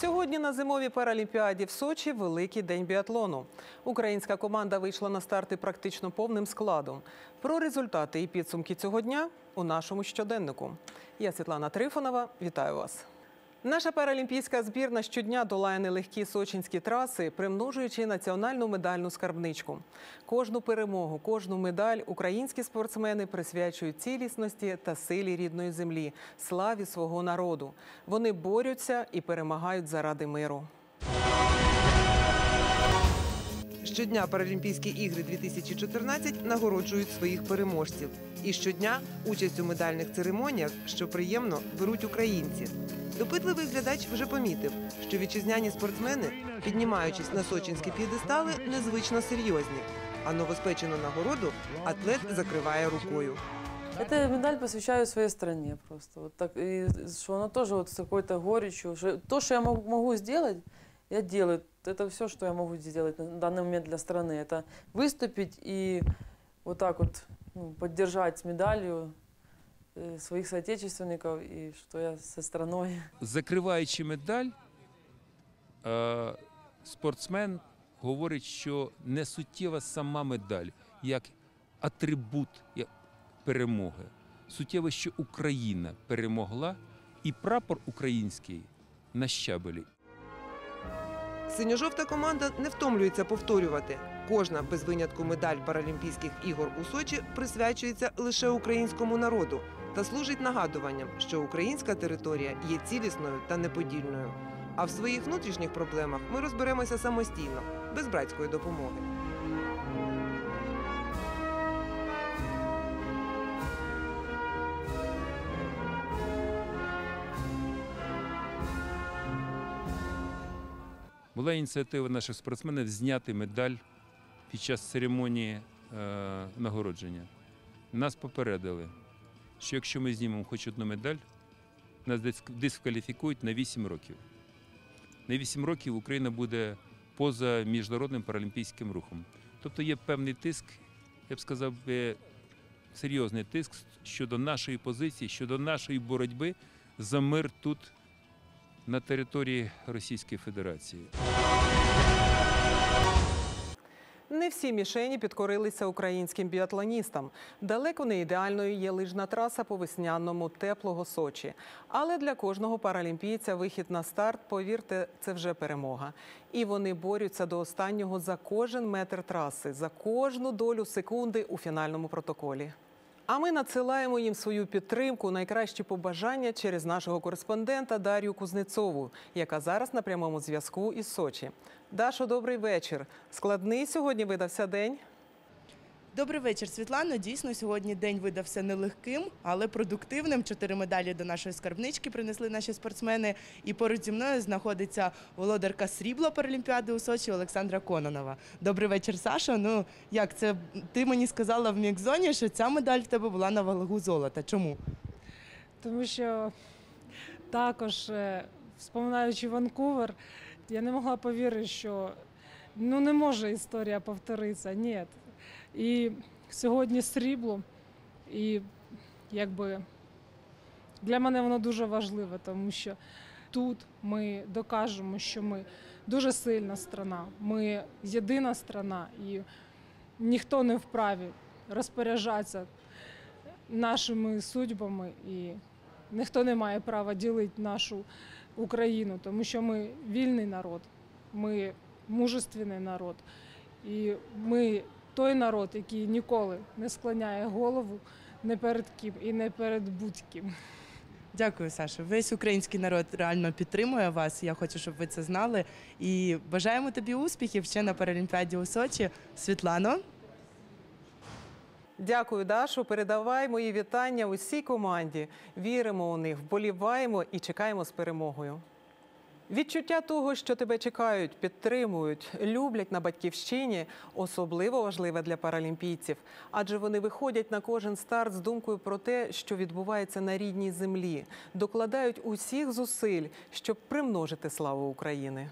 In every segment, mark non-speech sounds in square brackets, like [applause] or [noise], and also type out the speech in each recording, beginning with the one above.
Сьогодні на зимовій паралімпіаді в Сочі великий день біатлону. Українська команда вийшла на старти практично повним складом. Про результати і підсумки цього дня у нашому щоденнику. Я Світлана Трифонова. Вітаю вас. Наша паралімпійська збірна щодня долає нелегкі сочинські траси, примножуючи національну медальну скарбничку. Кожну перемогу, кожну медаль українські спортсмени присвячують цілісності та силі рідної землі, славі свого народу. Вони борються і перемагають заради миру. Щодня Паралімпійські ігри 2014 нагороджують своїх переможців. І щодня участь у медальних церемоніях, що приємно, беруть українці. Допитливий глядач вже помітив, що вітчизняні спортсмени, піднімаючись на сочинські п'єдестали, незвично серйозні. А новоспечену нагороду атлет закриває рукою. Эта медаль посвящаю своей стране просто. Вот так, и что она тоже вот с какой-то горечью. то, что я могу, могу я делаю Это все, что я могу сделать на данный момент для страны. Это выступить и вот так вот ну, поддержать с медалью э, своих соотечественников и что я со страной. закриваючи медаль, е, спортсмен говорить, що не суттєва сама медаль, як атрибут як перемоги. Суттєво, що Україна перемогла, і прапор український на щабелі. Синьо-жовта команда не втомлюється повторювати. Кожна без винятку медаль Паралімпійських ігор у Сочі присвячується лише українському народу та служить нагадуванням, що українська територія є цілісною та неподільною. А в своїх внутрішніх проблемах ми розберемося самостійно, без братської допомоги. Була ініціатива наших спортсменів зняти медаль під час церемонії е, нагородження. Нас попередили, що якщо ми знімемо хоч одну медаль, нас диск- дискваліфікують на 8 років. На 8 років Україна буде поза міжнародним паралімпійським рухом. Тобто є певний тиск, я б сказав, серйозний тиск щодо нашої позиції, щодо нашої боротьби за мир тут, на території Російської Федерації. Не всі мішені підкорилися українським біатлоністам. Далеко не ідеальною є лижна траса по весняному теплого Сочі. Але для кожного паралімпійця вихід на старт, повірте, це вже перемога. І вони борються до останнього за кожен метр траси, за кожну долю секунди у фінальному протоколі. А ми надсилаємо їм свою підтримку, найкращі побажання через нашого кореспондента Дар'ю Кузнецову, яка зараз на прямому зв'язку із Сочі. Дашо, добрий вечір. Складний сьогодні видався день. Добрий вечір, Світлано. Дійсно, сьогодні день видався нелегким, але продуктивним. Чотири медалі до нашої скарбнички принесли наші спортсмени. І поруч зі мною знаходиться володарка срібла Паралімпіади у Сочі Олександра Кононова. Добрий вечір, Саша. Ну як це ти мені сказала в мікзоні, що ця медаль в тебе була на вагу золота. Чому? тому що також, е, вспоминаючи Ванкувер, я не могла повірити, що ну, не може історія повторитися. Ні. І сьогодні срібло, і якби для мене воно дуже важливе, тому що тут ми докажемо, що ми дуже сильна страна, ми єдина страна, і ніхто не вправі розпоряджатися нашими судьбами, і ніхто не має права ділити нашу Україну, тому що ми вільний народ, ми мужественний народ, і ми той народ, який ніколи не склоняє голову не перед ким і не перед будь-ким. Дякую, Саша. Весь український народ реально підтримує вас. Я хочу, щоб ви це знали. І бажаємо тобі успіхів ще на Паралімпіаді у Сочі. Світлано. Дякую, Дашу. Передавай мої вітання усій команді. Віримо у них, вболіваємо і чекаємо з перемогою. Відчуття того, що тебе чекають, підтримують, люблять на батьківщині, особливо важливе для паралімпійців, адже вони виходять на кожен старт з думкою про те, що відбувається на рідній землі, докладають усіх зусиль, щоб примножити славу України.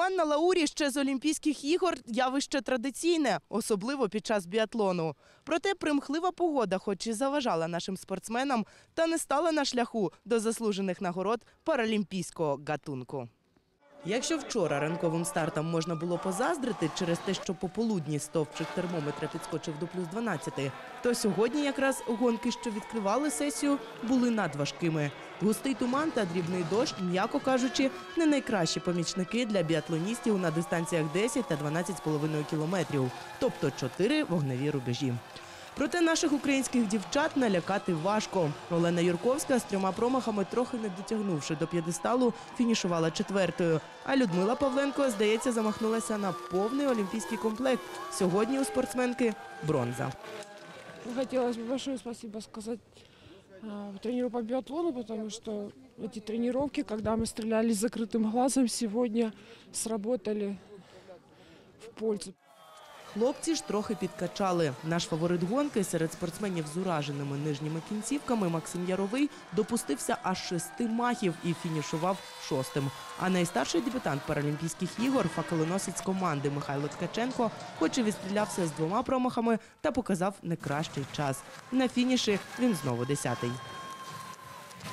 Туман на Лаурі ще з Олімпійських ігор явище традиційне, особливо під час біатлону. Проте примхлива погода, хоч і заважала нашим спортсменам, та не стала на шляху до заслужених нагород паралімпійського гатунку. Якщо вчора ранковим стартом можна було позаздрити через те, що пополудні стовпчик термометра підскочив до плюс 12, то сьогодні якраз гонки, що відкривали сесію, були надважкими. Густий туман та дрібний дощ, м'яко кажучи, не найкращі помічники для біатлоністів на дистанціях 10 та 12,5 кілометрів, тобто чотири вогневі рубежі. Проте наших українських дівчат налякати важко. Олена Юрковська з трьома промахами, трохи не дотягнувши до п'єдесталу, фінішувала четвертою. А Людмила Павленко, здається, замахнулася на повний олімпійський комплект. Сьогодні у спортсменки бронза. Хотелось бы большое спасибо сказать а, тренеру по биатлону, потому что эти тренировки, когда мы стреляли с закрытым глазом, сегодня сработали в пользу. Хлопці ж трохи підкачали. Наш фаворит гонки серед спортсменів з ураженими нижніми кінцівками Максим Яровий допустився аж шести махів і фінішував шостим. А найстарший дебютант Паралімпійських ігор, факелоносець команди Михайло Ткаченко, хоч і відстрілявся з двома промахами та показав не кращий час. На фініші він знову десятий.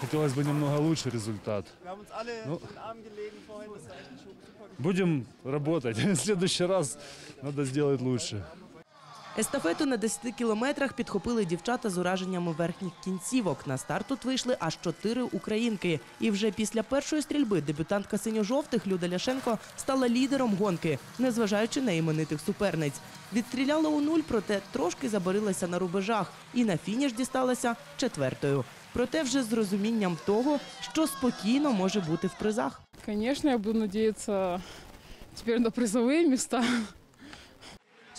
Хотелось бы немного лучше результат. Ну, будем работать. [laughs] В следующий раз надо сделать лучше. Естафету на 10 кілометрах підхопили дівчата з ураженнями верхніх кінцівок. На старт тут вийшли аж чотири українки. І вже після першої стрільби дебютантка синьо-жовтих Люда Ляшенко стала лідером гонки, незважаючи на іменитих суперниць. Відстріляла у нуль, проте трошки забарилася на рубежах і на фініш дісталася четвертою. Проте вже з розумінням того, що спокійно може бути в призах. Конечно, я буду надеяться теперь на призовые места.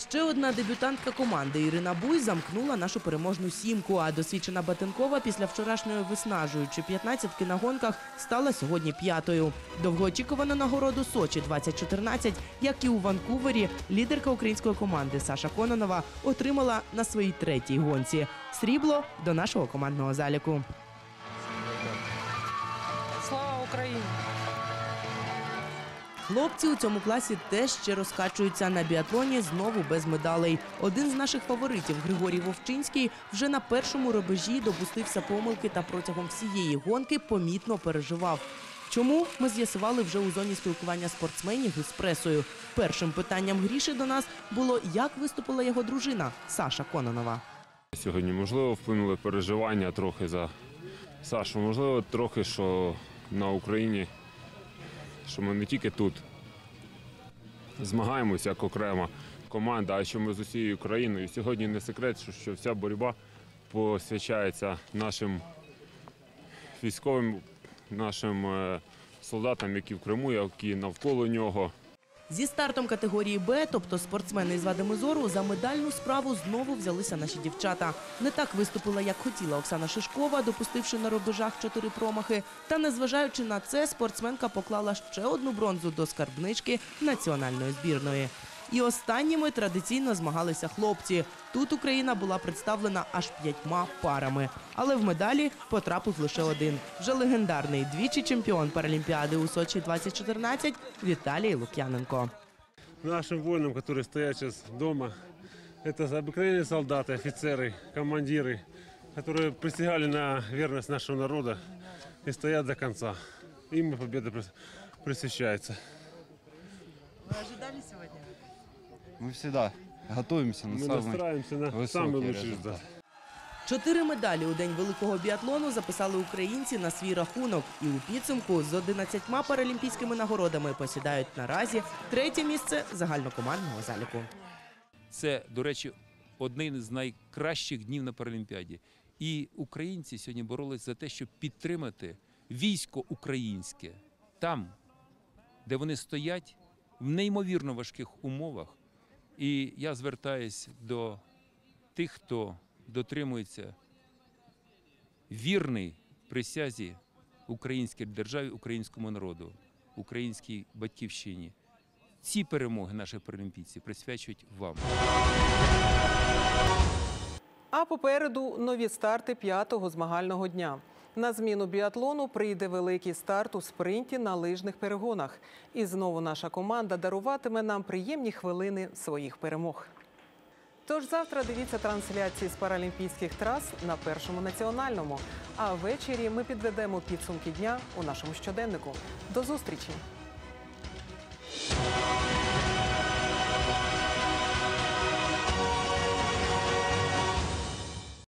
Ще одна дебютантка команди Ірина Буй замкнула нашу переможну сімку. А досвідчена Батенкова після вчорашньої виснажуючи 15-ки на гонках стала сьогодні п'ятою. Довгоочікувану нагороду Сочі 2014, як і у Ванкувері, лідерка української команди Саша Кононова отримала на своїй третій гонці. Срібло до нашого командного заліку. Слава Україні! Хлопці у цьому класі теж ще розкачуються на біатлоні знову без медалей. Один з наших фаворитів, Григорій Вовчинський, вже на першому рубежі допустився помилки та протягом всієї гонки помітно переживав. Чому ми з'ясували вже у зоні спілкування спортсменів із пресою? Першим питанням Гріші до нас було, як виступила його дружина Саша Кононова. Сьогодні, можливо, вплинули переживання трохи за Сашу. Можливо, трохи, що на Україні, що ми не тільки тут змагаємося як окрема команда, а що ми з усією країною. Сьогодні не секрет, що, вся боротьба посвячається нашим військовим, нашим е, солдатам, які в Криму, які навколо нього. Зі стартом категорії Б, тобто спортсмени з вадами зору, за медальну справу знову взялися наші дівчата. Не так виступила, як хотіла Оксана Шишкова, допустивши на рубежах чотири промахи. Та незважаючи на це, спортсменка поклала ще одну бронзу до скарбнички національної збірної. І останніми традиційно змагалися хлопці. Тут Україна була представлена аж п'ятьма парами, але в медалі потрапив лише один. Вже легендарний двічі чемпіон Паралімпіади у Сочі 2014 Віталій Лук'яненко. нашим воинам, которые стоят сейчас дома. Это обыкновенные солдаты, офицеры, командиры, которые присягали на верность нашего народа и стоят до конца. Им и победа прис- присвящается. Ви ожидали сьогодні? Мы всегда готовимся на Мы самый настраиваемся на высокий самый лучший результат. результат. Чотири медалі у день великого біатлону записали українці на свій рахунок, і у підсумку з 11 паралімпійськими нагородами посідають наразі третє місце загальнокомандного заліку. Це, до речі, один з найкращих днів на Паралімпіаді. І українці сьогодні боролись за те, щоб підтримати військо українське там, де вони стоять в неймовірно важких умовах. і я звертаюсь до тих, хто дотримується вірний присязі українській державі, українському народу, українській батьківщині. Ці перемоги наших паралімпійців присвячують вам. А попереду нові старти п'ятого змагального дня. На зміну біатлону прийде великий старт у спринті на лижних перегонах. І знову наша команда даруватиме нам приємні хвилини своїх перемог. Тож завтра дивіться трансляції з паралімпійських трас на першому національному. А ввечері ми підведемо підсумки дня у нашому щоденнику. До зустрічі!